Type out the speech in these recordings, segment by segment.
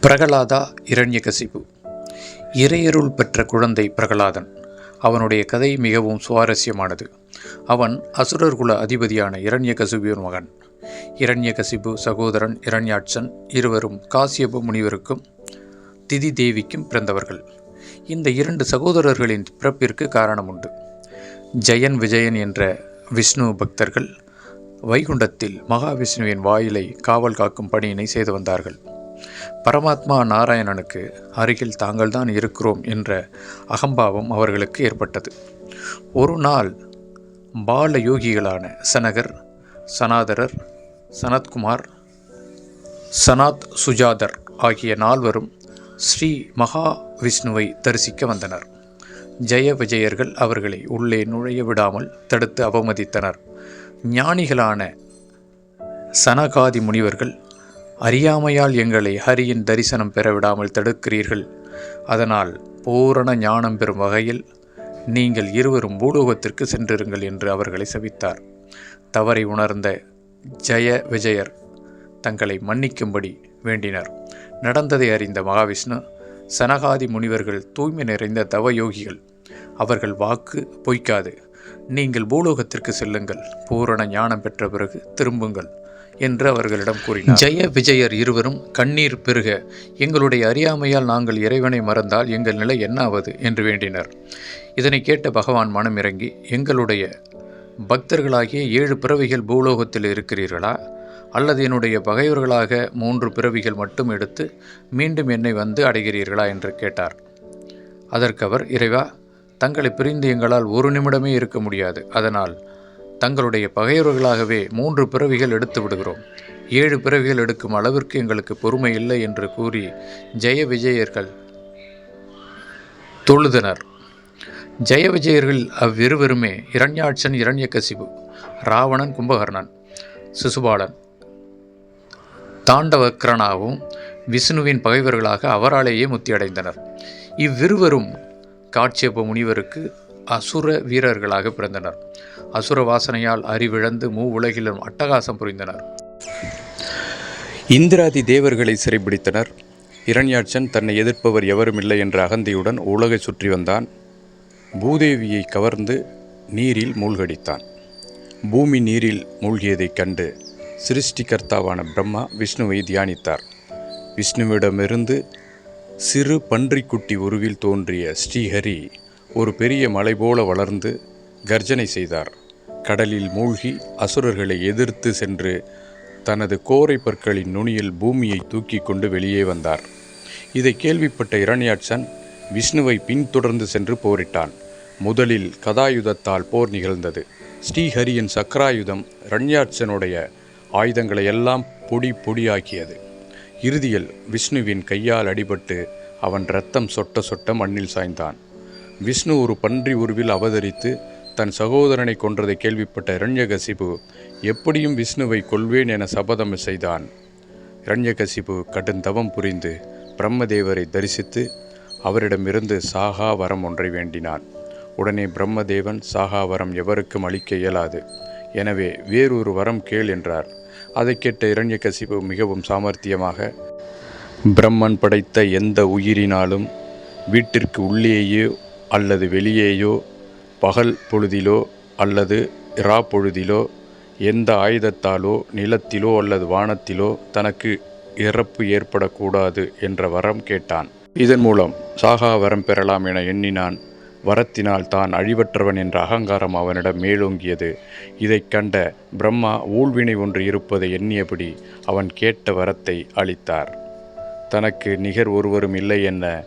பிரகலாதா இரண்யகசிபு. இறையருள் பெற்ற குழந்தை பிரகலாதன். அவனுடைய கதை மிகவும் சுவாரஸ்யமானது. அவன் அசுரர்குல அதிபதியான இரண்யகசிபுவின் மகன். இரண்யகசிபு சகோதரன் இரண்யாட்சன் இருவரும் காசியப முனிவருக்கும் திதி தேவிக்கும் பிறந்தவர்கள். இந்த இரண்டு சகோதரர்களின் பிறப்பிற்கு காரணம் உண்டு ஜெயன் விஜயன் என்ற விஷ்ணு பக்தர்கள் வைகுண்டத்தில் மகாவிஷ்ணுவின் வாயிலை காவல் காக்கும் பணியினை செய்து வந்தார்கள். பரமாத்மா நாராயணனுக்கு அருகில் தாங்கள்தான் இருக்கிறோம் என்ற அகம்பாவம் அவர்களுக்கு ஏற்பட்டது. ஒரு நாள் பால யோகிகளான சனகர் சனாதரர் சனத்குமார் சனாத் சுஜாதர் ஆகிய நால்வரும் ஸ்ரீ மகாவிஷ்ணுவை தரிசிக்க வந்தனர். ஜெய விஜயர்கள் அவர்களை உள்ளே நுழைய விடாமல் தடுத்து அவமதித்தனர். ஞானிகளான சனகாதி முனிவர்கள் அறியாமையால் எங்களை ஹரியின் தரிசனம் பெற விடாமல் தடுக்கிறீர்கள். அதனால் பூரண ஞானம் பெறும் வகையில் நீங்கள் இருவரும் பூலோகத்திற்கு சென்றிருங்கள் என்று அவர்களை சபித்தார் தவறை உணர்ந்த ஜெய விஜயர் தங்களை மன்னிக்கும்படி வேண்டினர். நடந்ததை அறிந்த மகாவிஷ்ணு சனகாதி முனிவர்கள் தூய்மை நிறைந்த தவயோகிகள் அவர்கள் வாக்கு பொய்க்காது. நீங்கள் பூலோகத்திற்கு செல்லுங்கள். பூரண ஞானம் பெற்ற பிறகு திரும்புங்கள். என்று அவர்களிடம் கூறினார். ஜெய விஜயர் இருவரும் கண்ணீர் பெருக எங்களுடைய அறியாமையால் நாங்கள் இறைவனை மறந்தால் எங்கள் நிலை என்னாவது என்று வேண்டினர். இதனை கேட்ட பகவான் மனம் இறங்கி எங்களுடைய பக்தர்களாகிய ஏழு பிறவிகள் பூலோகத்தில் இருக்கிறீர்களா? அல்லது என்னுடைய பகைவர்களாக மூன்று பிறவிகள் மட்டும் எடுத்து மீண்டும் என்னை வந்து அடைகிறீர்களா? என்று கேட்டார். அதற்கு அவர் இறைவா தங்களை பிரிந்து எங்களால் ஒரு நிமிடமே இருக்க முடியாது. அதனால் தங்களுடைய பகைவர்களாகவே மூன்று பிறவிகள் எடுத்து விடுகிறோம். ஏழு பிறவிகள் எடுக்கும் அளவிற்கு எங்களுக்கு பொறுமை இல்லை என்று கூறி ஜெய விஜயர்கள் தொழுதனர். ஜெய விஜயர்கள் அவ்விருவருமே இரண்யாட்சன் இரண்யக்கசிபு ராவணன் கும்பகர்ணன் சிசுபாலன் தாண்டவக்ரனாகவும் விஷ்ணுவின் பகைவர்களாக அவராலேயே முத்தியடைந்தனர். இவ்விருவரும் காட்சியப்ப முனிவருக்கு அசுர வீரர்களாக பிறந்தனர். அசுர வாசனையால் அறிவிழந்து மூ உலகிலும் அட்டகாசம் புரிந்தனர். இந்திராதி தேவர்களை சிறைபிடித்தனர். இரண்யாட்சன் தன்னை எதிர்ப்பவர் எவரும் இல்லை என்ற அகந்தையுடன் உலகை சுற்றி வந்தான். பூதேவியை கவர்ந்து நீரில் மூழ்கடித்தான். பூமி நீரில் மூழ்கியதைக் கண்டு சிருஷ்டிகர்த்தாவான பிரம்மா விஷ்ணுவை தியானித்தார். விஷ்ணுவிடமிருந்து சிறு பன்றிக்குட்டி உருவில் தோன்றிய ஸ்ரீஹரி ஒரு பெரிய மலை போல வளர்ந்து கர்ஜனை செய்தார். கடலில் மூழ்கி அசுரர்களை எதிர்த்து சென்று தனது கோரை பற்களின் நுனியில் பூமியை தூக்கி கொண்டு வெளியே வந்தார். இதை கேள்விப்பட்ட இரண்யாட்சன் விஷ்ணுவை பின்தொடர்ந்து சென்று போரிட்டான். முதலில் கதாயுதத்தால் போர் நிகழ்ந்தது. ஸ்ரீஹரியின் சக்கராயுதம் ரண்யாட்சனுடைய ஆயுதங்களை எல்லாம் பொடி பொடியாக்கியது. இறுதியில் விஷ்ணுவின் கையால் அடிபட்டு அவன் ரத்தம் சொட்ட சொட்ட மண்ணில் சாய்ந்தான். விஷ்ணு ஒரு பன்றி உருவில் அவதரித்து தன் சகோதரனை கொன்றதை கேள்விப்பட்ட இரண்யகசிபு எப்படியும் விஷ்ணுவை கொள்வேன் என சபதம் செய்தான். இரண்யகசிபு கடும் தவம் புரிந்து பிரம்மதேவரை தரிசித்து அவரிடமிருந்து சாகா வரம் ஒன்றை வேண்டினான். உடனே பிரம்மதேவன் சாகா வரம் எவருக்கும் அளிக்க இயலாது. எனவே வேறொரு வரம் கேள் என்றார். அதை கேட்ட இரண்யகசிபு மிகவும் சாமர்த்தியமாக பிரம்மன் படைத்த எந்த உயிரினாலும் வீட்டிற்கு உள்ளேயோ அல்லது வெளியேயோ பகல் பொழுதிலோ அல்லது இரா பொழுதிலோ எந்த ஆயுதத்தாலோ நிலத்திலோ அல்லது வானத்திலோ தனக்கு இறப்பு ஏற்படக்கூடாது என்ற வரம் கேட்டான். இதன் மூலம் சாகா வரம் பெறலாம் என எண்ணினான். வரத்தினால் தான் அழிவற்றவன் என்ற அகங்காரம் அவனிடம் மேலோங்கியது. இதைக் கண்ட பிரம்மா ஊழ்வினை ஒன்று இருப்பதை எண்ணியபடி அவன் கேட்ட வரத்தை அளித்தார். தனக்கு நிகர் ஒருவரும் இல்லை என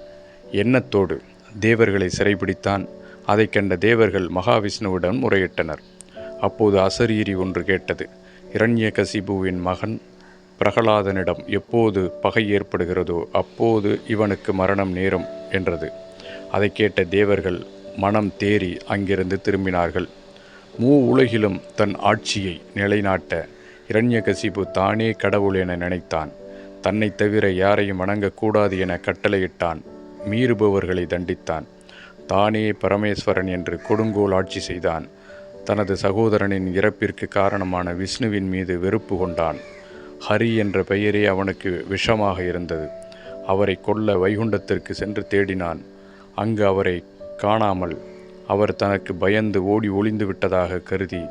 எண்ணத்தோடு தேவர்களை சிறைபிடித்தான். அதைக் கண்ட தேவர்கள் மகாவிஷ்ணுவிடம் முறையிட்டனர். அப்போது அசரீரி ஒன்று கேட்டது இரண்யகசிபுவின் மகன் பிரகலாதனிடம் எப்போது பகை ஏற்படுகிறதோ அப்போது இவனுக்கு மரணம் நேரும் என்றது. அதை கேட்ட தேவர்கள் மனம் தேறி அங்கிருந்து திரும்பினார்கள். மூ உலகிலும் தன் ஆட்சியை நிலைநாட்ட இரண்யகசிபு தானே கடவுள் என நினைத்தான். தன்னை தவிர யாரையும் வணங்கக்கூடாது என கட்டளையிட்டான். மீறுபவர்களை தண்டித்தான். தானே பரமேஸ்வரன் என்று கொடுங்கோல் ஆட்சி செய்தான். தனது சகோதரனின் இறப்பிற்கு காரணமான விஷ்ணுவின் மீது வெறுப்பு கொண்டான். ஹரி என்ற பெயரே அவனுக்கு விஷமாக இருந்தது. அவரை கொல்ல வைகுண்டத்திற்கு சென்று தேடினான். அங்கு அவரை காணாமல் அவர் தனக்கு பயந்து ஓடி ஒளிந்து விட்டதாக கருதி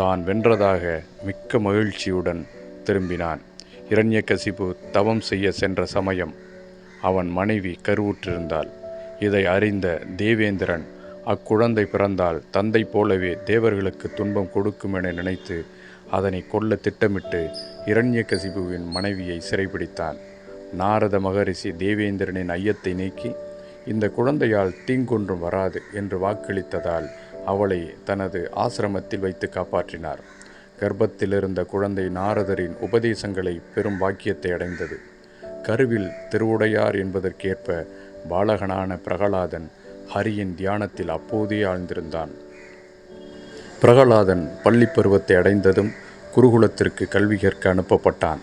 தான் வென்றதாக மிக்க மகிழ்ச்சியுடன் திரும்பினான். இரண்யகசிபு தவம் செய்ய சென்ற சமயம் அவன் மனைவி கருவுற்றிருந்தாள். இதை அறிந்த தேவேந்திரன் அக்குழந்தை பிறந்தால் தந்தை போலவே தேவர்களுக்கு துன்பம் கொடுக்கும் என நினைத்து அதனை கொல்ல திட்டமிட்டு இரண்யகசிபுவின் மனைவியை சிறைபிடித்தான். நாரத மகரிஷி தேவேந்திரனின் ஐயத்தை நீக்கி இந்த குழந்தையால் தீங்கொன்றும் வராது என்று வாக்களித்ததால் அவளை தனது ஆசிரமத்தில் வைத்து காப்பாற்றினார். கர்ப்பத்திலிருந்த குழந்தை நாரதரின் உபதேசங்களை பெரும் வாக்கியத்தை அடைந்தது. கருவில் திருவுடையார் என்பதற்கேற்ப பாலகனான பிரகலாதன் ஹரியின் தியானத்தில் அப்போதே ஆழ்ந்திருந்தான். பிரகலாதன் பள்ளி பருவத்தை அடைந்ததும் குருகுலத்திற்கு கல்வி கற்க அனுப்பப்பட்டான்.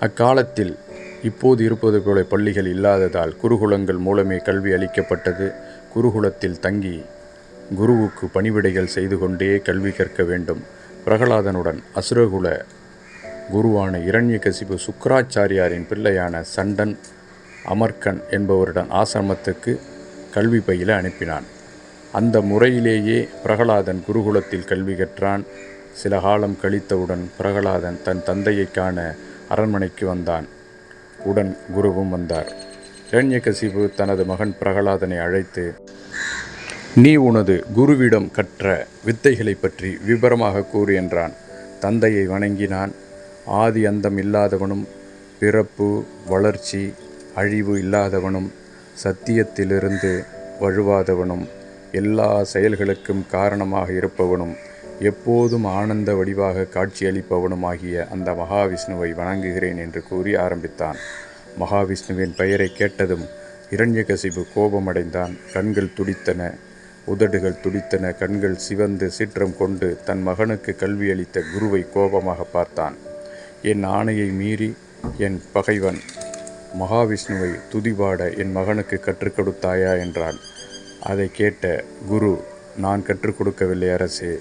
அக்காலத்தில் இப்போது இருப்பது போல பள்ளிகள் இல்லாததால் குருகுலங்கள் மூலமே கல்வி அளிக்கப்பட்டது. குருகுலத்தில் தங்கி குருவுக்கு பணிவிடைகள் செய்து கொண்டே கல்வி கற்க வேண்டும். பிரகலாதனுடன் அசுரகுல குருவான இரண்யகசிபு சுக்கராச்சாரியாரின் பிள்ளையான சண்டன் அமர்கன் என்பவருடன் ஆசிரமத்துக்கு கல்வி பயில அனுப்பினான். அந்த முறையிலேயே பிரகலாதன் குருகுலத்தில் கல்வி கற்றான். சில காலம் கழித்தவுடன் பிரகலாதன் தன் தந்தையை காண அரண்மனைக்கு வந்தான். உடன் குருவும் வந்தார். இரண்யகசிபு தனது மகன் பிரகலாதனை அழைத்து நீ உனது குருவிடம் கற்ற வித்தைகளை பற்றி விபரமாக கூறு என்றான். தந்தையை வணங்கினான். ஆதி அந்தம் இல்லாதவனும் பிறப்பு வளர்ச்சி அழிவு இல்லாதவனும் சத்தியத்திலிருந்து வழுவாதவனும் எல்லா செயல்களுக்கும் காரணமாக இருப்பவனும் எப்போதும் ஆனந்த வடிவாக காட்சியளிப்பவனும் ஆகிய அந்த மகாவிஷ்ணுவை வணங்குகிறேன் என்று கூறி ஆரம்பித்தான். மகாவிஷ்ணுவின் பெயரை கேட்டதும் இரண்யகசிபு கோபமடைந்தான். கண்கள் துடித்தன. உதடுகள் துடித்தன. கண்கள் சிவந்து சீற்றம் கொண்டு தன் மகனுக்கு கல்வியளித்த குருவை கோபமாக பார்த்தான். என் ஆணையை மீறி என் பகைவன் மகாவிஷ்ணுவை துதிபாட என் மகனுக்கு கற்றுக் கொடுத்தாயா என்றான். அதை கேட்ட குரு நான் கற்றுக் கொடுக்கவில்லை அரசே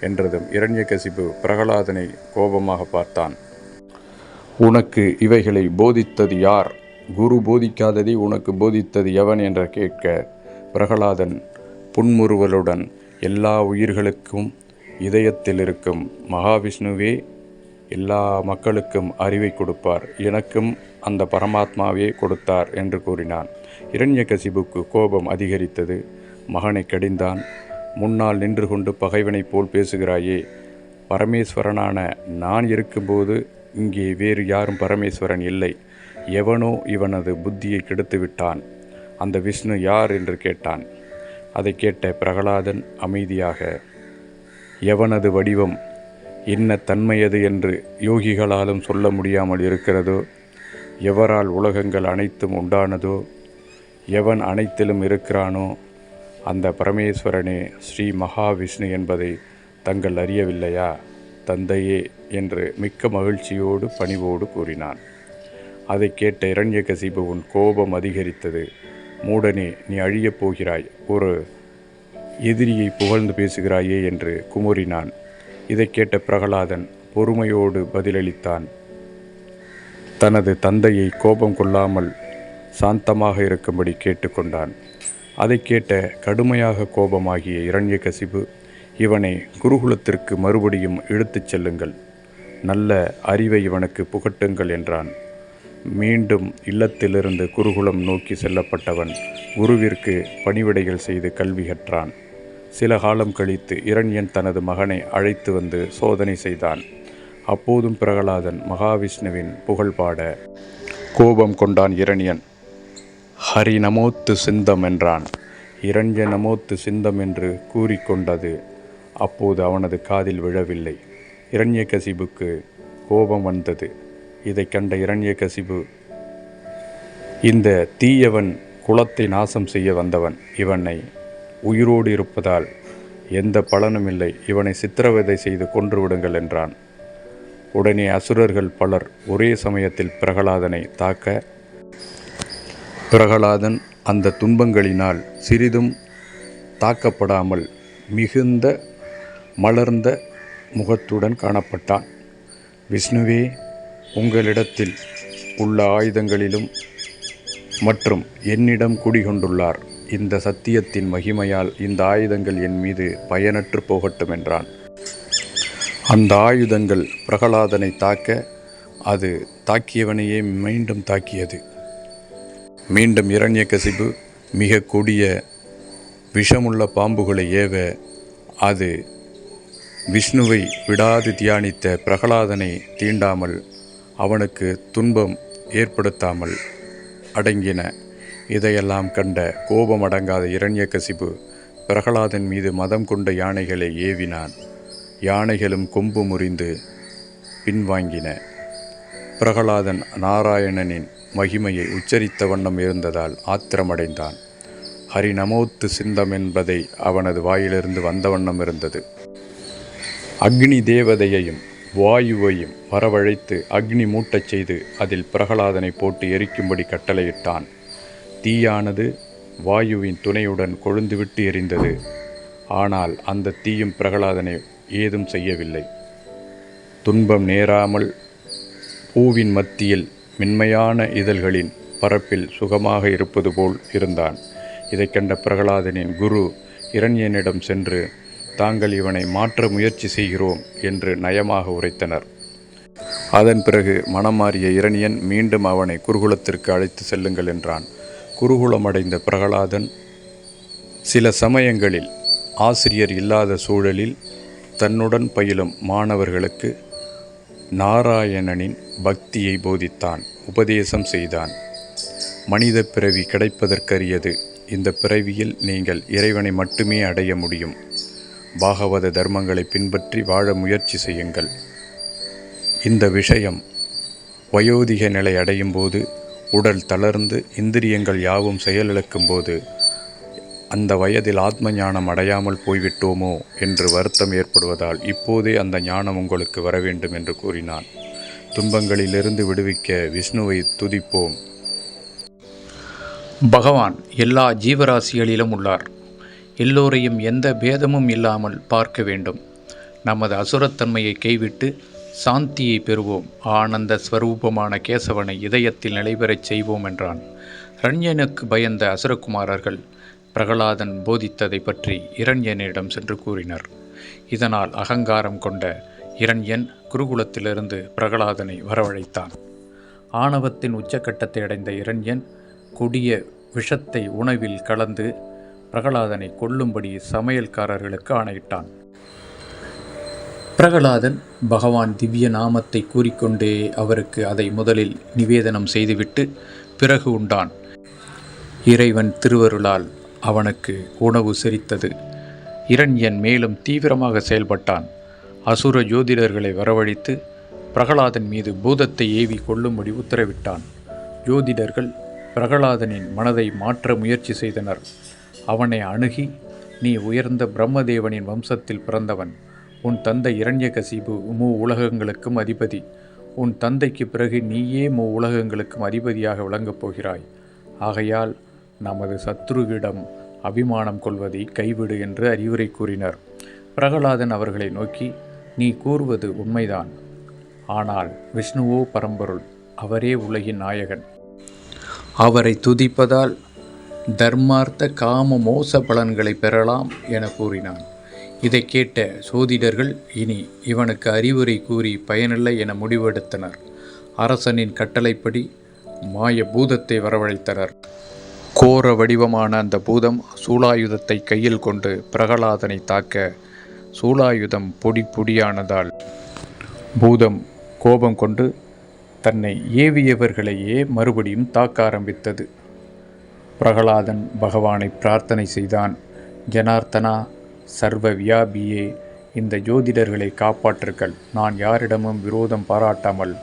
என்றதும் இரண்யகசிபு பிரகலாதனை கோபமாக பார்த்தான். உனக்கு இவைகளை போதித்தது யார்? குரு போதிக்காததை உனக்கு போதித்தது எவன்? என்ற கேட்க பிரகலாதன் புன்முறுவலுடன் எல்லா உயிர்களுக்கும் இதயத்தில் இருக்கும் மகாவிஷ்ணுவே எல்லா மக்களுக்கும் அறிவை கொடுப்பார். எனக்கும் அந்த பரமாத்மாவே கொடுத்தார் என்று கூறினான். இரண்யகசிபுக்கு கோபம் அதிகரித்தது. மகனை கடிந்தான். முன்னால் நின்று கொண்டு பகைவனைப் போல் பேசுகிறாயே பரமேஸ்வரனான நான் இருக்கும்போது இங்கே வேறு யாரும் பரமேஸ்வரன் இல்லை. எவனோ இவனது புத்தியை கெடுத்து விட்டான் அந்த விஷ்ணு யார் என்று கேட்டான். அதை கேட்ட பிரகலாதன் அமைதியாக எவனது வடிவம்? என்ன தன்மையது என்று யோகிகளாலும் சொல்ல முடியாமல் இருக்கிறதோ? எவரால் உலகங்கள் அனைத்தும் உண்டானதோ எவன் அனைத்திலும் இருக்கிறானோ அந்த பரமேஸ்வரனே ஸ்ரீ மகாவிஷ்ணு என்பதை தங்கள் அறியவில்லையா? தந்தையே என்று மிக்க மகிழ்ச்சியோடு பணிவோடு கூறினான். அதை கேட்ட இரண்யகசிபுவின் கோபம் அதிகரித்தது. மூடனே நீ அழியப் போகிறாய். ஒரு எதிரியை புகழ்ந்து பேசுகிறாயே என்று குமுறினான். இதை கேட்ட பிரகலாதன் பொறுமையோடு பதிலளித்தான். தனது தந்தையை கோபம் கொள்ளாமல் சாந்தமாக இருக்கும்படி கேட்டுக்கொண்டான். அதை கேட்ட கடுமையாக கோபமாகிய இரண்யகசிபு இவனை குருகுலத்திற்கு மறுபடியும் இழுத்துச் செல்லுங்கள். நல்ல அறிவை இவனுக்கு புகட்டுங்கள் என்றான். மீண்டும் இல்லத்திலிருந்து குருகுலம் நோக்கி செல்லப்பட்டவன் குருவிற்கு பணிவிடைகள் செய்து கல்வி கற்றான். சில காலம் கழித்து இரண்யன் தனது மகனை அழைத்து வந்து சோதனை செய்தான். அப்போதும் பிரகலாதன் மகாவிஷ்ணுவின் புகழ் பாட கோபம் கொண்டான் இரண்யன். ஹரி நமோத்து சிந்தம் என்றான். இரண்ய நமோத்து சிந்தம் என்று கூறிக்கொண்டது அப்போது அவனது காதில் விழவில்லை. இரண்யகசிபுக்கு கோபம் வந்தது. இதை கண்ட இரண்யகசிபு இந்த தீயவன் குலத்தை நாசம் செய்ய வந்தவன். இவனை உயிரோடு இருப்பதால் எந்த பலனும் இல்லை இவனை சித்திரவதை செய்து கொன்றுவிடுங்கள் என்றான். உடனே அசுரர்கள் பலர் ஒரே சமயத்தில் பிரகலாதனை தாக்க பிரகலாதன் அந்த துன்பங்களினால் சிறிதும் தாக்கப்படாமல் மிகுந்த மலர்ந்த முகத்துடன் காணப்பட்டான். விஷ்ணுவே உங்களிடத்தில் உள்ள ஆயுதங்களிலும் மற்றும் என்னிடம் குடிகொண்டுள்ளார். இந்த சத்தியத்தின் மகிமையால் இந்த ஆயுதங்கள் என் மீது பயனற்று போகட்டும் என்றான். அந்த ஆயுதங்கள் பிரகலாதனை தாக்க அது தாக்கியவனையே மீண்டும் தாக்கியது. மீண்டும் இரண்யகசிபு மிக கொடிய விஷமுள்ள பாம்புகளை ஏவ அது விஷ்ணுவை விடாது தியானித்த பிரகலாதனை தீண்டாமல் அவனுக்கு துன்பம் ஏற்படுத்தாமல் அடங்கின. இதையெல்லாம் கண்ட கோபம் அடங்காத இரண்யகசிபு பிரகலாதன் மீது மதம் கொண்ட யானைகளை ஏவினான். யானைகளும் கொம்பு முறிந்து பின்வாங்கின. பிரகலாதன் நாராயணனின் மகிமையை உச்சரித்த வண்ணம் இருந்ததால் ஆத்திரமடைந்தான். ஹரி நமோத்து சிந்தம் என்பதை அவனது வாயிலிருந்து வந்த வண்ணம் இருந்தது. அக்னி தேவதையையும் வாயுவையும் வரவழைத்து அக்னி மூட்டச் செய்து அதில் பிரகலாதனை போட்டு எரிக்கும்படி கட்டளையிட்டான். தீயானது வாயுவின் துணையுடன் கொழுந்துவிட்டு எரிந்தது. ஆனால் அந்த தீயும் பிரகலாதனை ஏதும் செய்யவில்லை. துன்பம் நேராமல் பூவின் மத்தியில் மென்மையான இதழ்களின் பரப்பில் சுகமாக இருப்பது போல் இருந்தான். இதை கண்ட பிரகலாதனின் குரு இரண்யனிடம் சென்று தாங்கள் இவனை மாற்ற முயற்சி செய்கிறோம் என்று நயமாக உரைத்தனர். அதன் பிறகு மனமாறிய இரணியன் மீண்டும் அவனை குருகுலத்திற்கு அழைத்து செல்லுங்கள் என்றான். குருகுலமடைந்த பிரகலாதன் சில சமயங்களில் ஆசிரியர் இல்லாத சூழலில் தன்னுடன் பயிலும் மாணவர்களுக்கு நாராயணனின் பக்தியை போதித்தான் உபதேசம் செய்தான். மனித பிறவி கிடைப்பதற்கரியது. இந்த பிறவியில் நீங்கள் இறைவனை மட்டுமே அடைய முடியும். பாகவத தர்மங்களை பின்பற்றி வாழ முயற்சி செய்யுங்கள். இந்த விஷயம் வயோதிக நிலை அடையும் போது உடல் தளர்ந்து இந்திரியங்கள் யாவும் செயலிழக்கும் போது அந்த வயதில் ஆத்ம ஞானம் அடையாமல் போய்விட்டோமோ என்று வருத்தம் ஏற்படுவதால் இப்போதே அந்த ஞானம் உங்களுக்கு வர வேண்டும் என்று கூறினான். துன்பங்களிலிருந்து விடுவிக்க விஷ்ணுவை துதிப்போம். பகவான் எல்லா ஜீவராசிகளிலும் உள்ளார். எல்லோரையும் எந்த பேதமும் இல்லாமல் பார்க்க வேண்டும். நமது அசுரத்தன்மையை கைவிட்டு சாந்தியை பெறுவோம். ஆனந்த ஸ்வரூபமான கேசவனை இதயத்தில் நிலைபெறச் செய்வோம் என்றான். ரண்யனுக்கு பயந்த அசுரகுமாரர்கள் பிரகலாதன் போதித்ததை பற்றி இரண்யனிடம் சென்று கூறினர். இதனால் அகங்காரம் கொண்ட இரண்யன் குருகுலத்திலிருந்து பிரகலாதனை வரவழைத்தான். ஆணவத்தின் உச்சக்கட்டத்தை அடைந்த இரண்யன் கொடிய விஷத்தை உணவில் கலந்து பிரகலாதனை கொல்லும்படி சமையல்காரர்களுக்கு ஆணையிட்டான். பிரகலாதன் பகவான் திவ்ய நாமத்தை கூறிக்கொண்டே அவருக்கு அதை முதலில் நிவேதனம் செய்துவிட்டு பிறகு உண்டான். இறைவன் திருவருளால் அவனுக்கு உணவு செரித்தது. இரண்யன் மேலும் தீவிரமாக செயல்பட்டான். அசுர ஜோதிடர்களை வரவழைத்து பிரகலாதன் மீது பூதத்தை ஏவி கொள்ளும்படி உத்தரவிட்டான். ஜோதிடர்கள் பிரகலாதனின் மனதை மாற்ற முயற்சி செய்தனர். அவனை அணுகி நீ உயர்ந்த பிரம்மதேவனின் வம்சத்தில் பிறந்தவன். உன் தந்தை இரண்யகசிபு மூ உலகங்களுக்கும் அதிபதி. உன் தந்தைக்கு பிறகு நீயே மூ உலகங்களுக்கும் அதிபதியாக விளங்கப் போகிறாய். ஆகையால் நமது சத்ருவிடம் அபிமானம் கொள்வதை கைவிடு என்று அறிவுரை கூறினர். பிரகலாதன் அவர்களை நோக்கி நீ கூறுவது உண்மைதான். ஆனால் விஷ்ணுவோ பரம்பொருள் அவரே உலகின் நாயகன். அவரை துதிப்பதால் தர்மார்த்த காம மோச பலன்களை பெறலாம் என கூறினான். இதை கேட்ட சோதிடர்கள் இனி இவனுக்கு அறிவுரை கூறி பயனில்லை என முடிவெடுத்தனர். அரசனின் கட்டளைப்படி மாய பூதத்தை வரவழைத்தனர். கோர வடிவமான அந்த பூதம் சூலாயுதத்தை கையில் கொண்டு பிரகலாதனை தாக்க சூலாயுதம் பொடி பொடியானதால் பூதம் கோபம் கொண்டு தன்னை ஏவியவர்களையே மறுபடியும் தாக்க ஆரம்பித்தது. பிரகலாதன் பகவானை பிரார்த்தனை செய்தான். ஜனார்த்தனா சர்வ வியாபியே இந்த ஜோதிடர்களை காப்பாற்றுங்கள். நான் யாரிடமும் விரோதம் பாராட்டாமல்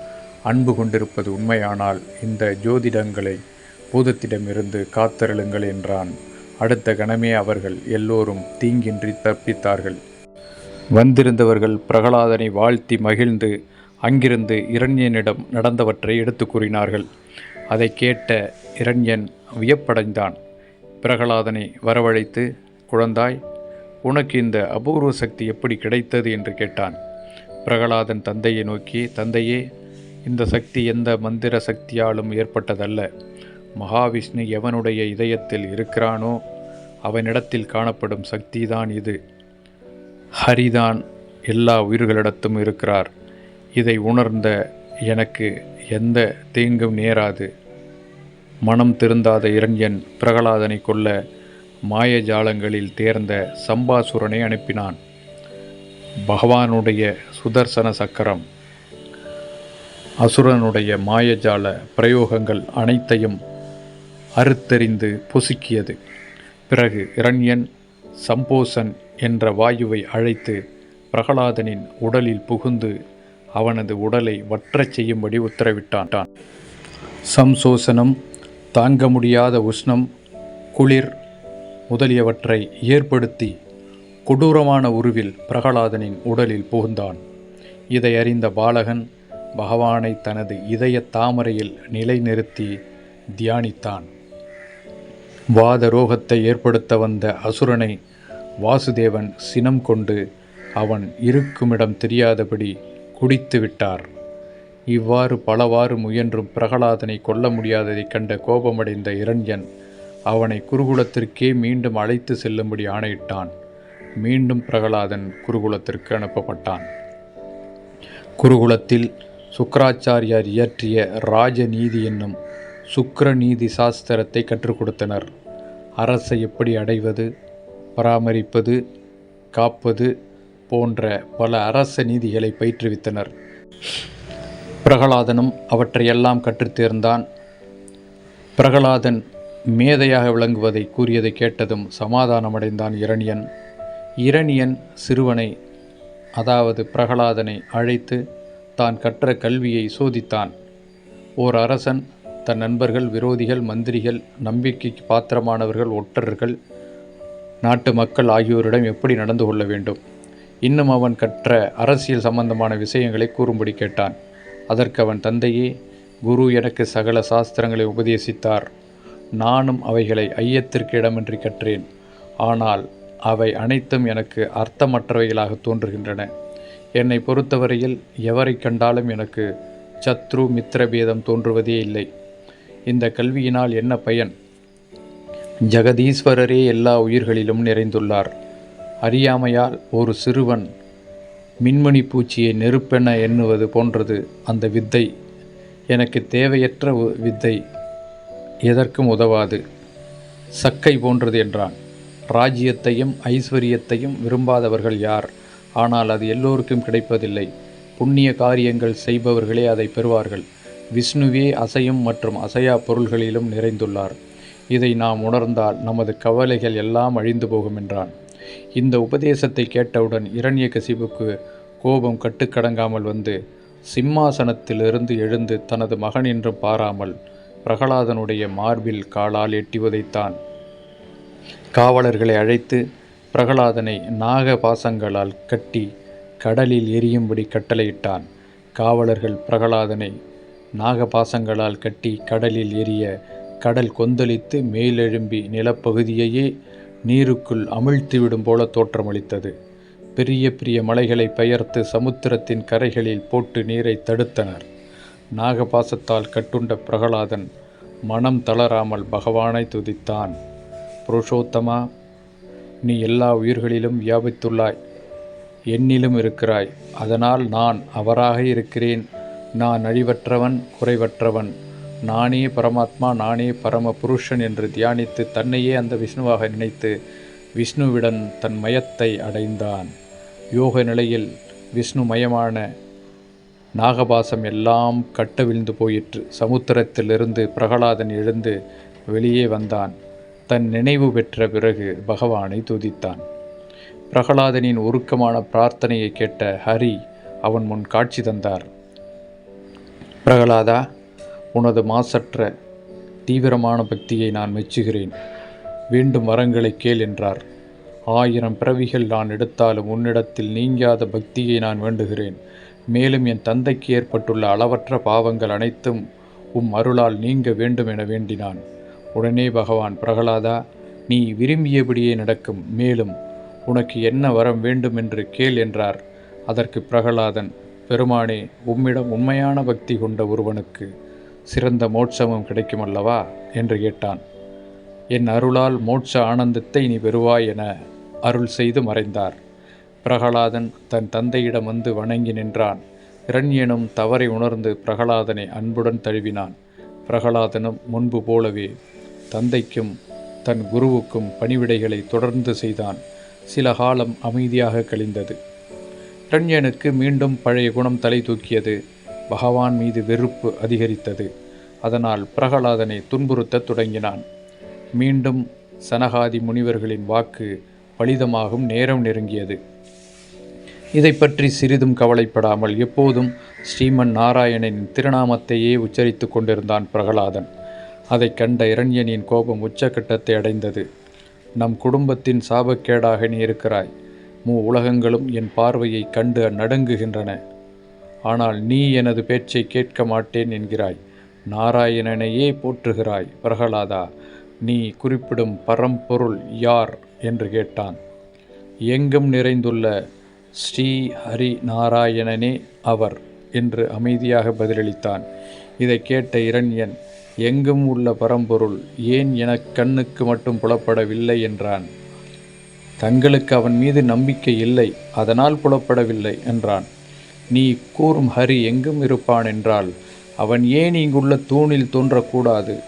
அன்பு கொண்டிருப்பது உண்மையானால் இந்த ஜோதிடங்களை பூதத்திடமிருந்து காத்தருளுங்கள் என்றான். அடுத்த கணமே அவர்கள் எல்லோரும் தீங்கின்றி தப்பித்தார்கள். வந்திருந்தவர்கள் பிரகலாதனை வாழ்த்தி மகிழ்ந்து அங்கிருந்து இரண்யனிடம் நடந்தவற்றை எடுத்து கூறினார்கள். அதை கேட்ட இரண்யன் வியப்படைந்தான். பிரகலாதனை வரவழைத்து குழந்தாய் உனக்கு இந்த அபூர்வ சக்தி எப்படி கிடைத்தது என்று கேட்டான். பிரகலாதன் தந்தையை நோக்கி தந்தையே இந்த சக்தி எந்த மந்திர சக்தியாலும் ஏற்பட்டதல்ல. மகாவிஷ்ணு எவனுடைய இதயத்தில் இருக்கிறானோ அவனிடத்தில் காணப்படும் சக்திதான் இது. ஹரிதான் எல்லா உயிர்களிடத்தும் இருக்கிறார். இதை உணர்ந்த எனக்கு எந்த தீங்கும் நேராது. மனம் திருந்தாத இரண்யன் பிரகலாதனை கொல்ல மாயஜாலங்களில் தேர்ந்த சம்பாசுரனை அனுப்பினான். பகவானுடைய சுதர்சன சக்கரம். அசுரனுடைய மாயஜால பிரயோகங்கள் அனைத்தையும் அறுத்தறிந்து பொசுக்கியது. பிறகு இரண்யன் சம்போசன் என்ற வாயுவை அழைத்து பிரகலாதனின் உடலில் புகுந்து அவனது உடலை வற்றச் செய்யும்படி உத்தரவிட்டான். சம்சோசனம் தாங்க முடியாத உஷ்ணம் குளிர் முதலியவற்றை ஏற்படுத்தி கொடூரமான உருவில் பிரகலாதனின் உடலில் புகுந்தான். இதை அறிந்த பாலகன் பகவானை தனது இதய தாமரையில் நிலைநிறுத்தி தியானித்தான். வாத ரோகத்தை ஏற்படுத்த வந்த அசுரனை வாசுதேவன் சினம் கொண்டு அவன் இருக்குமிடம் தெரியாதபடி குடித்து விட்டார். இவ்வாறு பலவாறு முயன்றும் பிரகலாதனை கொல்ல முடியாததைக் கண்ட கோபமடைந்த இரண்யன் அவனை குருகுலத்திற்கே மீண்டும் அழைத்து செல்லும்படி ஆணையிட்டான். மீண்டும் பிரகலாதன் குருகுலத்திற்கு அனுப்பப்பட்டான். குருகுலத்தில் சுக்கராச்சாரியார் இயற்றிய ராஜநீதி என்னும் சுக்கிரநீதி சாஸ்திரத்தை கற்றுக் கொடுத்தனர். அரசை எப்படி அடைவது பராமரிப்பது காப்பது போன்ற பல அரச நீதிகளை பயிற்றுவித்தனர். பிரகலாதனும் அவற்றையெல்லாம் கற்றுத் தேர்ந்தான். பிரகலாதன் மேதையாக விளங்குவதை கூறியதை கேட்டதும் சமாதானமடைந்தான் இரணியன். இரணியன் சிறுவனை அதாவது பிரகலாதனை அழைத்து தான் கற்ற கல்வியை சோதித்தான். ஓர் அரசன் தன் நண்பர்கள் விரோதிகள் மந்திரிகள் நம்பிக்கைக்கு பாத்திரமானவர்கள் ஒற்றர்கள் நாட்டு மக்கள் ஆகியோரிடம் எப்படி நடந்து கொள்ள வேண்டும்? இன்னும் அவன் கற்ற அரசியல் சம்பந்தமான விஷயங்களை கூறும்படி கேட்டான். அதற்கு அவன் தந்தையே குரு எனக்கு சகல சாஸ்திரங்களை உபதேசித்தார். நானும் அவைகளை ஐயத்திற்கு இடமின்றி கற்றேன். ஆனால் அவை அனைத்தும் எனக்கு அர்த்தமற்றவைகளாக தோன்றுகின்றன. என்னை பொறுத்தவரையில் எவரை கண்டாலும் எனக்கு சத்ரு மித்திரபேதம் தோன்றுவதே இல்லை. இந்த கல்வியினால் என்ன பயன்? ஜெகதீஸ்வரரே எல்லா உயிர்களிலும் நிறைந்துள்ளார். அறியாமையால் ஒரு சிறுவன் மின்மணி பூச்சியை நெருப்பென எண்ணுவது போன்றது அந்த வித்தை. எனக்கு தேவையற்ற வித்தை எதற்கும் உதவாது. சக்கை போன்றது என்றான். ராஜ்யத்தையும் ஐஸ்வர்யத்தையும் விரும்பாதவர்கள் யார்? ஆனால் அது எல்லோருக்கும் கிடைப்பதில்லை. புண்ணிய காரியங்கள் செய்பவர்களே அதை பெறுவார்கள். விஷ்ணுவே அசையும் மற்றும் அசையா பொருள்களிலும் நிறைந்துள்ளார். இதை நாம் உணர்ந்தால் நமது கவலைகள் எல்லாம் அழிந்து போகும் என்றான். இந்த உபதேசத்தை கேட்டவுடன் இரண்யகசிபுக்கு கோபம் கட்டுக்கடங்காமல் வந்து சிம்மாசனத்திலிருந்து எழுந்து தனது மகன் என்று பாராமல் பிரகலாதனுடைய மார்பில் காலால் எட்டி உதைத்தான். காவலர்களை அழைத்து பிரகலாதனை நாக பாசங்களால் கட்டி கடலில் எரியும்படி கட்டளையிட்டான். காவலர்கள் பிரகலாதனை நாகபாசங்களால் கட்டி கடலில் எரிய கடல் கொந்தளித்து மேலெழும்பி நிலப்பகுதியையே நீருக்குள் அமிழ்த்திவிடும் போல தோற்றமளித்தது. பெரிய பெரிய மலைகளை பெயர்த்து சமுத்திரத்தின் கரைகளில் போட்டு நீரை தடுத்தனர். நாகபாசத்தால் கட்டுண்ட பிரகலாதன் மனம் தளராமல் பகவானை துதித்தான். புருஷோத்தமா நீ எல்லா உயிர்களிலும் வியாபித்துள்ளாய். என்னிலும் இருக்கிறாய். அதனால் நான் அவராக இருக்கிறேன். நான் அழிவற்றவன் குறைவற்றவன். நானே பரமாத்மா நானே பரம புருஷன் என்று தியானித்து தன்னையே அந்த விஷ்ணுவாக நினைத்து விஷ்ணுவிடன் தன் மயத்தை அடைந்தான். யோக நிலையில் விஷ்ணு மயமான நாகபாசம் எல்லாம் கட்டவிழ்ந்து போயிற்று. சமுத்திரத்திலிருந்து பிரகலாதன் எழுந்து வெளியே வந்தான். தன் நினைவு பெற்ற பிறகு பகவானை துதித்தான். பிரகலாதனின் உருக்கமான பிரார்த்தனையை கேட்ட ஹரி அவன் முன் காட்சி தந்தார். பிரகலாதா உனது மாசற்ற தீவிரமான பக்தியை நான் மெச்சுகிறேன். வேண்டும் வரங்களை கேள் என்றார். ஆயிரம் பிறவிகள் நான் எடுத்தாலும் உன்னிடத்தில் நீங்காத பக்தியை நான் வேண்டுகிறேன். மேலும் என் தந்தைக்கு ஏற்பட்டுள்ள அளவற்ற பாவங்கள் அனைத்தும் உம் அருளால் நீங்க வேண்டும் என வேண்டினான். உடனே பகவான் பிரகலாதா நீ விரும்பியபடியே நடக்கும். மேலும் உனக்கு என்ன வரம் வேண்டும் என்று கேள் என்றார். அதற்கு பிரகலாதன் பெருமானே உம்மிடம் உண்மையான பக்தி கொண்ட ஒருவனுக்கு சிறந்த மோட்சமும் கிடைக்குமல்லவா? என்று கேட்டான். என் அருளால் மோட்ச ஆனந்தத்தை நீ பெறுவாய் என அருள் செய்து மறைந்தார். பிரகலாதன் தன் தந்தையிடம் வந்து வணங்கி நின்றான். இரண்யனும் தவறை உணர்ந்து பிரகலாதனை அன்புடன் தழுவினான். பிரகலாதனும் முன்பு போலவே தந்தைக்கும் தன் குருவுக்கும் பணிவிடைகளை தொடர்ந்து செய்தான். சில காலம் அமைதியாக கழிந்தது. இரண்யனுக்கு மீண்டும் பழைய குணம் தலை தூக்கியது. பகவான் மீது வெறுப்பு அதிகரித்தது. அதனால் பிரகலாதனை துன்புறுத்தத் தொடங்கினான். மீண்டும் சனகாதி முனிவர்களின் வாக்கு பலிதமாகும் நேரம் நெருங்கியது. இதை பற்றி சிறிதும் கவலைப்படாமல் எப்போதும் ஸ்ரீமன் நாராயணனின் திருநாமத்தையே உச்சரித்து கொண்டிருந்தான் பிரகலாதன். அதைக் கண்ட இரண்யனின் கோபம் உச்சக்கட்டத்தை அடைந்தது. நம் குடும்பத்தின் சாபக்கேடாக நீ இருக்கிறாய். மூ உலகங்களும் என் பார்வையை கண்டு நடுங்குகின்றன. ஆனால் நீ எனது பேச்சை கேட்க மாட்டேன் என்கிறாய். நாராயணனையே போற்றுகிறாய் பிரகலாதா. நீ குறிப்பிடும் பரம்பொருள் யார்? என்று கேட்டான். எங்கும் நிறைந்துள்ள ஸ்ரீ ஹரி நாராயணனே அவர் என்று அமைதியாக பதிலளித்தான். இதை கேட்ட இரண்யன் எங்கும் உள்ள பரம்பொருள் ஏன் எனக் கண்ணுக்கு மட்டும் புலப்படவில்லை? என்றான். தங்களுக்கு அவன் மீது நம்பிக்கை இல்லை அதனால் புலப்படவில்லை என்றான். நீ கூறும் ஹரி எங்கும் இருப்பான் என்றால் அவன் ஏன் இங்குள்ள தூணில் தோன்றக்கூடாது?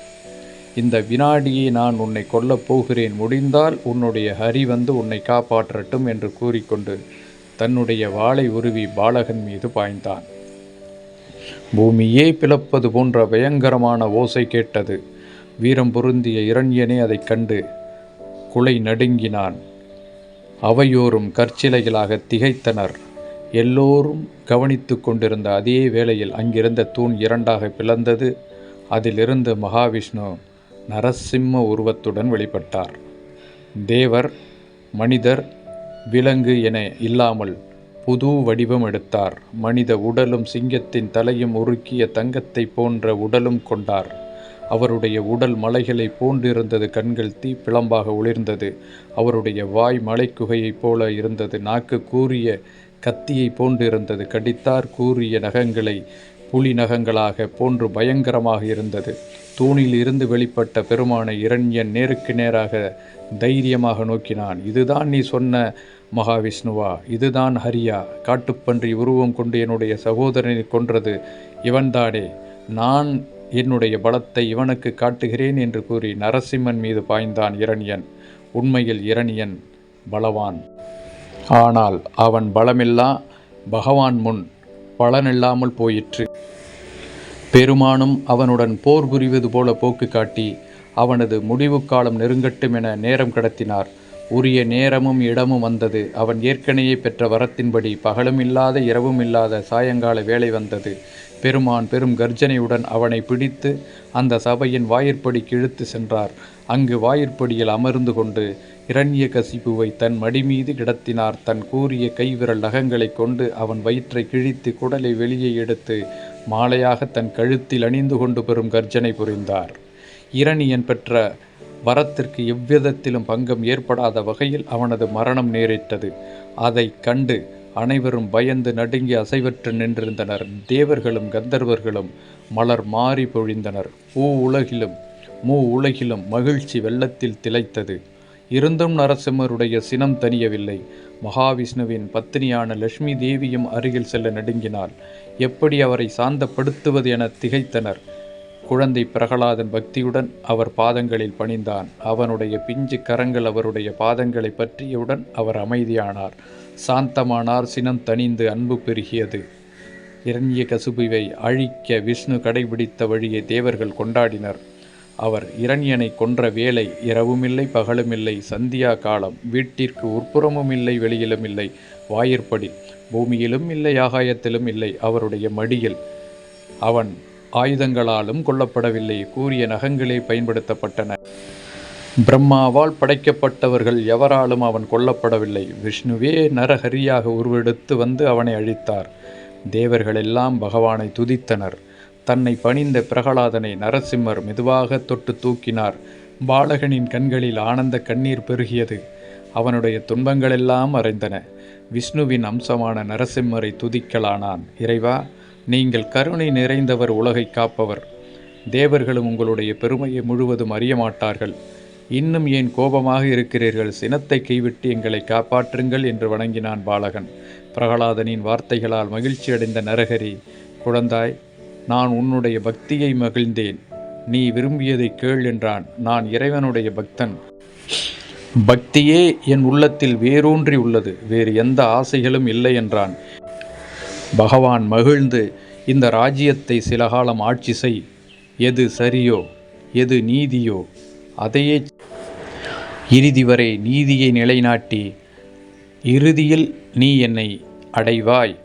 இந்த வினாடியை நான் உன்னை கொல்லப் போகிறேன் முடிந்தால் உன்னுடைய ஹரி வந்து உன்னை காப்பாற்றட்டும் என்று கூறிக்கொண்டு தன்னுடைய வாளை உருவி பாலகன் மீது பாய்ந்தான். பூமியே பிளப்பது போன்ற பயங்கரமான ஓசை கேட்டது. வீரம் பொருந்திய இரண்யனே அதைக் கண்டு குலை நடுங்கினான். அவையோரும் கற்சிலைகளாக திகைத்தனர். எல்லோரும் கவனித்து கொண்டிருந்த அதே வேளையில் அங்கிருந்த தூண் இரண்டாக பிளந்தது. அதிலிருந்து மகாவிஷ்ணு நரசிம்ம உருவத்துடன் வெளிப்பட்டார். தேவர் மனிதர் விலங்கு என இல்லாமல் புது வடிவம் எடுத்தார். மனித உடலும் சிங்கத்தின் தலையும் உருக்கிய தங்கத்தை போன்ற உடலும் கொண்டார். அவருடைய உடல் மலைகளை போன்றிருந்தது கண்கள் தீப்பிளம்பாக ஒளிர்ந்தது. அவருடைய வாய் மலைக்குகையைப் போல இருந்தது. நாக்கு கூறிய கத்தியை போன்றிருந்தது கடித்தார் கூறிய நகங்களை புலி நகங்களாக போன்று பயங்கரமாக இருந்தது. தூணில் இருந்து வெளிப்பட்ட பெருமானை இரண்யன் நேருக்கு நேராக தைரியமாக நோக்கினான். இதுதான் நீ சொன்ன மகாவிஷ்ணுவா? இதுதான் ஹரியா? காட்டுப்பன்றி உருவம் கொண்டு என்னுடைய சகோதரனை கொன்றது இவன்தாடே நான் என்னுடைய பலத்தை இவனுக்கு காட்டுகிறேன் என்று கூறி நரசிம்மன் மீது பாய்ந்தான் இரணியன். உண்மையில் இரணியன் பலவான். ஆனால் அவன் பலமில்லா பகவான் முன் பலனில்லாமல் போயிற்று. பெருமானும் அவனுடன் போர் புரிவது போல போக்கு காட்டி அவனது முடிவு காலம் நெருங்கட்டும் என நேரம் கடத்தினார். உரிய நேரமும் இடமும் வந்தது. அவன் ஏற்கனவே பெற்ற வரத்தின்படி பகலும் இல்லாத இரவும் இல்லாத சாயங்கால வேலை வந்தது. பெருமான் பெரும் கர்ஜனையுடன் அவனை பிடித்து அந்த சபையின் வாயிற்படிக்கு இழுத்து சென்றார். அங்கு வாயிற்படியில் அமர்ந்து கொண்டு இரண்ய கசிப்புவை தன் மடிமீது கிடத்தினார். தன் கூறிய கைவிரல் நகங்களைக் கொண்டு அவன் வயிற்றை கிழித்து குடலை வெளியே எடுத்து மாலையாக தன் கழுத்தில் அணிந்து கொண்டு பெறும் கர்ஜனை புரிந்தார். இரணியன் பெற்ற வரத்திற்கு எவ்விதத்திலும் பங்கம் ஏற்படாத வகையில் அவனது மரணம் நேரிட்டது. அதைக் கண்டு அனைவரும் பயந்து நடுங்கி அசைவற்று நின்றிருந்தனர். தேவர்களும் கந்தர்வர்களும் மலர் மாறி பொழிந்தனர். பூ உலகிலும் மூ உலகிலும் மகிழ்ச்சி வெள்ளத்தில் திளைத்தது. இருந்தும் நரசிம்மருடைய சினம் தனியவில்லை மகாவிஷ்ணுவின் பத்தினியான லட்சுமி தேவியும் அருகில் செல்ல நடுங்கினாள். எப்படி அவரை சாந்தப்படுத்துவது என திகைத்தனர். குழந்தை பிரகலாதன் பக்தியுடன் அவர் பாதங்களில் பணிந்தான். அவனுடைய பிஞ்சு கரங்கள் அவருடைய பாதங்களை பற்றியவுடன் அவர் அமைதியானார். சாந்தமானார் சினம் தணிந்து அன்பு பெருகியது. இரண்ய கசுபுவை அழிக்க விஷ்ணு கடைபிடித்த வழியை தேவர்கள் கொண்டாடினர். அவர் இரண்யனை கொன்ற வேலை இரவுமில்லை பகலுமில்லை சந்தியா காலம் வீட்டிற்கு உட்புறமும் இல்லை வெளியிலும் இல்லை வாயிற்படி பூமியிலும் இல்லை ஆகாயத்திலும் இல்லை அவருடைய மடியில். அவன் ஆயுதங்களாலும் கொல்லப்படவில்லை கூறிய நகங்களே பயன்படுத்தப்பட்டன. பிரம்மாவால் படைக்கப்பட்டவர்கள் எவராலும் அவன் கொல்லப்படவில்லை. விஷ்ணுவே நரஹரியாக உருவெடுத்து வந்து அவனை அழித்தார். தேவர்களெல்லாம் பகவானை துதித்தனர். தன்னை பணிந்த பிரகலாதனை நரசிம்மர் மெதுவாக தொட்டு தூக்கினார். பாலகனின் கண்களில் ஆனந்த கண்ணீர் பெருகியது. அவனுடைய துன்பங்களெல்லாம் மறைந்தன. விஷ்ணுவின் அம்சமான நரசிம்மரை துதிக்கலானான். இறைவா நீங்கள் கருணை நிறைந்தவர் உலகை காப்பவர். தேவர்களும் உங்களுடைய பெருமையை முழுவதும் அறிய மாட்டார்கள் இன்னும் ஏன் கோபமாக இருக்கிறீர்கள்? சினத்தை கைவிட்டு எங்களை காப்பாற்றுங்கள் என்று வணங்கினான் பாலகன். பிரகலாதனின் வார்த்தைகளால் மகிழ்ச்சியடைந்த நரகரி குழந்தாய் நான் உன்னுடைய பக்தியை மகிழ்ந்தேன். நீ விரும்பியதை கேள் என்றான். நான் இறைவனுடைய பக்தன். பக்தியே என் உள்ளத்தில் வேரூன்றி உள்ளது. வேறு எந்த ஆசைகளும் இல்லை என்றான். பகவான் மகிழ்ந்து இந்த ராஜ்யத்தை சில காலம் ஆட்சி செய். எது சரியோ எது நீதியோ அதையே இறுதி வரை நீதியை நிலைநாட்டி இறுதியில் நீ என்னை அடைவாய்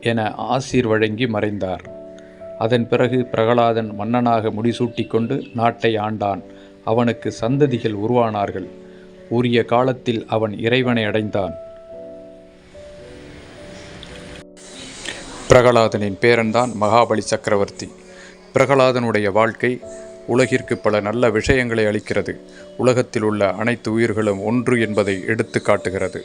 என ஆசீர் வழங்கி மறைந்தார். அதன் பிறகு பிரகலாதன் மன்னனாக முடிசூட்டி கொண்டு நாட்டை ஆண்டான். அவனுக்கு சந்ததிகள் உருவானார்கள். உரிய காலத்தில் அவன் இறைவனை அடைந்தான். பிரகலாதனின் பேரன்தான் மகாபலி சக்கரவர்த்தி. பிரகலாதனுடைய வாழ்க்கை உலகிற்கு பல நல்ல விஷயங்களை அளிக்கிறது. உலகத்தில் உள்ள அனைத்து உயிர்களும் ஒன்று என்பதை எடுத்து காட்டுகிறது.